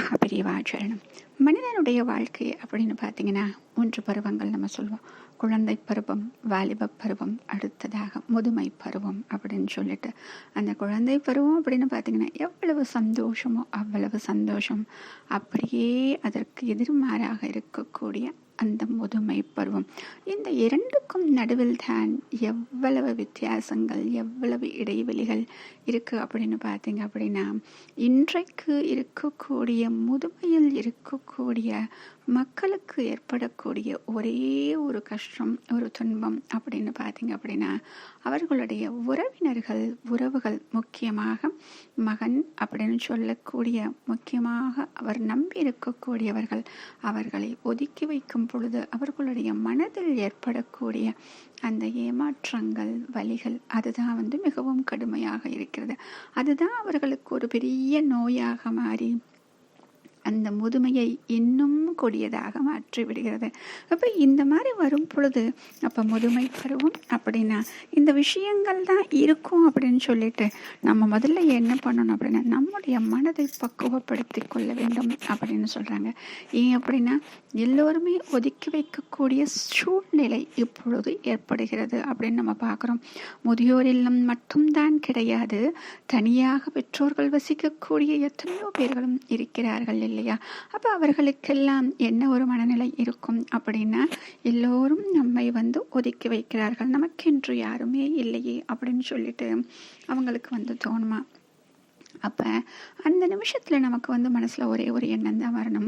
மகாபிரிவாச்சரணம் மனிதனுடைய வாழ்க்கை அப்படின்னு பார்த்தீங்கன்னா மூன்று பருவங்கள் நம்ம சொல்லுவோம். குழந்தை பருவம் வாலிப பருவம் அடுத்ததாக முதுமை பருவம் அப்படின்னு சொல்லிட்டு அந்த குழந்தை பருவம் அப்படின்னு பார்த்தீங்கன்னா எவ்வளவு சந்தோஷமோ அவ்வளவு சந்தோஷம். அப்படியே அதற்கு எதிர்மாறாக இருக்கக்கூடிய அந்த முதுமை பருவம். இந்த இரண்டுக்கும் நடுவில் தான் எவ்வளவு வித்தியாசங்கள் எவ்வளவு இடைவெளிகள் இருக்குது அப்படின்னு பார்த்தீங்க அப்படின்னா இன்றைக்கு இருக்கக்கூடிய முதுமையில் இருக்கக்கூடிய மக்களுக்கு ஏற்படக்கூடிய ஒரே ஒரு கஷ்டம் ஒரு துன்பம் அப்படின்னு பார்த்தீங்க அப்படின்னா அவர்களுடைய உறவினர்கள் உறவுகள் முக்கியமாக மகன் அப்படின்னு சொல்லக்கூடிய முக்கியமாக அவர் நம்பி இருக்கக்கூடியவர்கள் அவர்களை ஒதுக்கி வைக்கும் பொழுது அவர்களுடைய மனதில் ஏற்படக்கூடிய அந்த ஏமாற்றங்கள் வலிகள் அதுதான் வந்து மிகவும் கடுமையாக இருக்கிறது. அதுதான் அவர்களுக்கு ஒரு பெரிய நோயாக மாறி அந்த முதுமையை இன்னும் கொடியதாக மாற்றி விடுகிறது அப்போ இந்த மாதிரி வரும் பொழுது அப்போ முதுமை பருவம் அப்படின்னா இந்த விஷயங்கள் தான் இருக்கும் அப்படின்னு சொல்லிட்டு நம்ம முதல்ல என்ன பண்ணணும் அப்படின்னா நம்முடைய மனதை பக்குவப்படுத்தி கொள்ள வேண்டும் அப்படின்னு சொல்கிறாங்க ஏன் அப்படின்னா எல்லோருமே ஒதுக்கி வைக்கக்கூடிய சூழ்நிலை இப்பொழுது ஏற்படுகிறது அப்படின்னு நம்ம பார்க்குறோம். முதியோர் இல்லம் மட்டும்தான் கிடையாது. தனியாக பெற்றோர்கள் வசிக்கக்கூடிய எத்தனையோ பேர்களும் இருக்கிறார்கள் இல்லையா? அப்போ அவர்களுக்கெல்லாம் என்ன ஒரு மனநிலை இருக்கும் அப்படின்னா எல்லோரும் நம்மை வந்து ஒதுக்கி வைக்கிறார்கள். நமக்கென்று யாருமே இல்லையே அப்படின்னு சொல்லிட்டு அவங்களுக்கு வந்து தோணுமா? அப்போ அந்த நிமிஷத்தில் நமக்கு வந்து மனசில் ஒரே ஒரு எண்ணம் தான் வரணும்.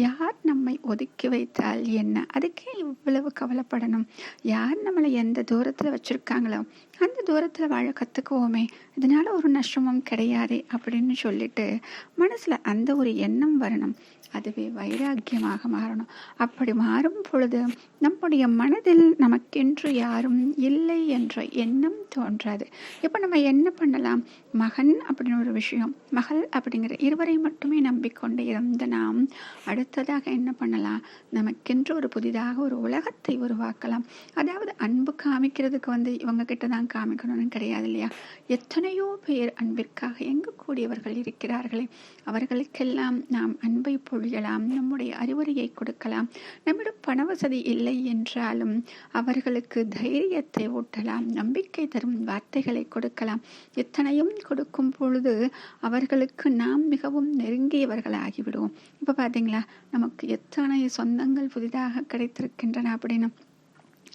யார் நம்மை ஒதுக்கி வைத்தால் என்ன? அதுக்கே இவ்வளவு கவலைப்படணும். யார் நம்மளை எந்த தூரத்தில் வச்சுருக்காங்களோ அந்த தூரத்தில் வாழ கற்றுக்குவோமே இதனால் ஒரு நஷ்டமும் கிடையாது அப்படின்னு சொல்லிட்டு மனசில் அந்த ஒரு எண்ணம் வரணும். அதுவே வைராக்கியமாக மாறணும். அப்படி மாறும் பொழுது நம்முடைய மனதில் நமக்கென்று யாரும் இல்லை என்ற எண்ணம் தோன்றாது. இப்போ நம்ம என்ன பண்ணலாம்? மகன் அப்படின்னு ஒரு விஷயம் மகள் அப்படிங்கிற இருவரை மட்டுமே நம்பிக்கொண்டு இருந்த நாம் அடுத்ததாக என்ன பண்ணலாம்? நமக்கென்று ஒரு புதிதாக ஒரு உலகத்தை உருவாக்கலாம். அதாவது அன்பு காமிக்கிறதுக்கு வந்து இவங்க கிட்ட தான் காமிக்கணும்னு கிடையாது இல்லையா? எத்தனையோ பேர் அன்பிற்காக எங்கக்கூடியவர்கள் இருக்கிறார்களே. அவர்களுக்கெல்லாம் நாம் அன்பை பொழியலாம் நம்முடைய அறிவுரையை கொடுக்கலாம். நம்மிடம் பண வசதி இல்லை என்றாலும் அவர்களுக்கு தைரியத்தை ஊட்டலாம் நம்பிக்கை தரும் வார்த்தைகளை கொடுக்கலாம். எத்தனையும் கொடுக்கும் பொழுது அவர்களுக்கு நாம் மிகவும் நெருங்கியவர்களாகிவிடுவோம். இப்போ பார்த்தீங்களா நமக்கு எத்தனை சொந்தங்கள் புதிதாக கிடைத்திருக்கின்றன அப்படின்னு.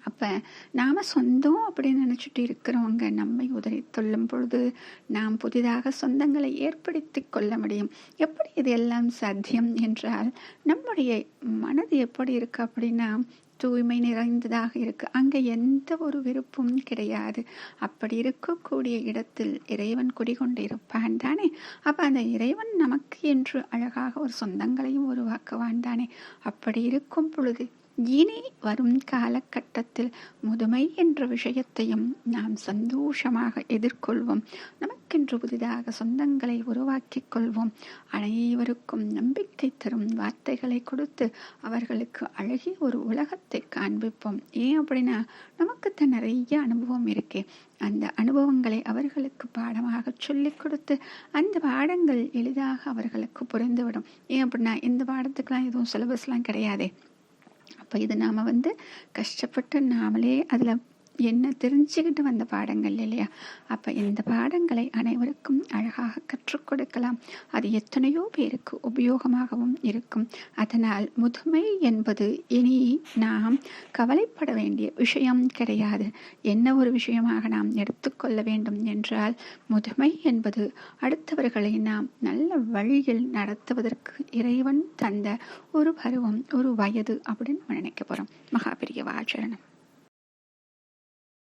அப்போ நாம் சொந்தம் அப்படின்னு நினச்சிட்டு இருக்கிறவங்க நம்மை உதறி சொல்லும் பொழுது நாம் புதிதாக சொந்தங்களை ஏற்படுத்தி கொள்ள முடியும். எப்படி இது எல்லாம் சாத்தியம் என்றால் நம்முடைய மனது எப்படி இருக்குது அப்படின்னா தூய்மை நிறைந்ததாக இருக்கு. அங்கே எந்த ஒரு விருப்பும் கிடையாது. அப்படி இருக்கக்கூடிய இடத்தில் இறைவன் குடிகொண்டு இருப்பான் தானே? அப்போ அந்த இறைவன் நமக்கு என்று அழகாக ஒரு சொந்தங்களையும் உருவாக்குவான் தானே? அப்படி இருக்கும் பொழுது இனி வரும் காலகட்டத்தில் முதுமை என்ற விஷயத்தையும் நாம் சந்தோஷமாக எதிர்கொள்வோம். நமக்கென்று புதிதாக சொந்தங்களை உருவாக்கிக் கொள்வோம். அனைவருக்கும் நம்பிக்கை தரும் வார்த்தைகளை கொடுத்து அவர்களுக்கு அழகிய ஒரு உலகத்தை காண்பிப்போம். ஏன் அப்படின்னா நமக்குத்தான் நிறைய அனுபவம் இருக்கே. அந்த அனுபவங்களை அவர்களுக்கு பாடமாக சொல்லிக் கொடுத்து அந்த பாடங்கள் எளிதாக அவர்களுக்கு புரிந்துவிடும். ஏன் அப்படின்னா இந்த பாடத்துக்கெல்லாம் எதுவும் சிலபஸ்லாம் கிடையாதே. அப்போ இது நாம் வந்து கஷ்டப்பட்டு நாமளே அதில் என்ன தெரிஞ்சுக்கிட்டு வந்த பாடங்கள் இல்லையா? அப்போ இந்த பாடங்களை அனைவருக்கும் அழகாக கற்றுக் கொடுக்கலாம். அது எத்தனையோ பேருக்கு உபயோகமாகவும் இருக்கும். அதனால் முதுமை என்பது இனி நாம் கவலைப்பட வேண்டிய விஷயம் கிடையாது. என்ன ஒரு விஷயமாக நாம் எடுத்துக்கொள்ள வேண்டும் என்றால் முதுமை என்பது அடுத்தவர்களை நாம் நல்ல வழியில் நடத்துவதற்கு இறைவன் தந்த ஒரு பருவம் ஒரு வயது அப்படின்னு நினைக்க போகிறோம் மகாபிரிய வாச்சரணம்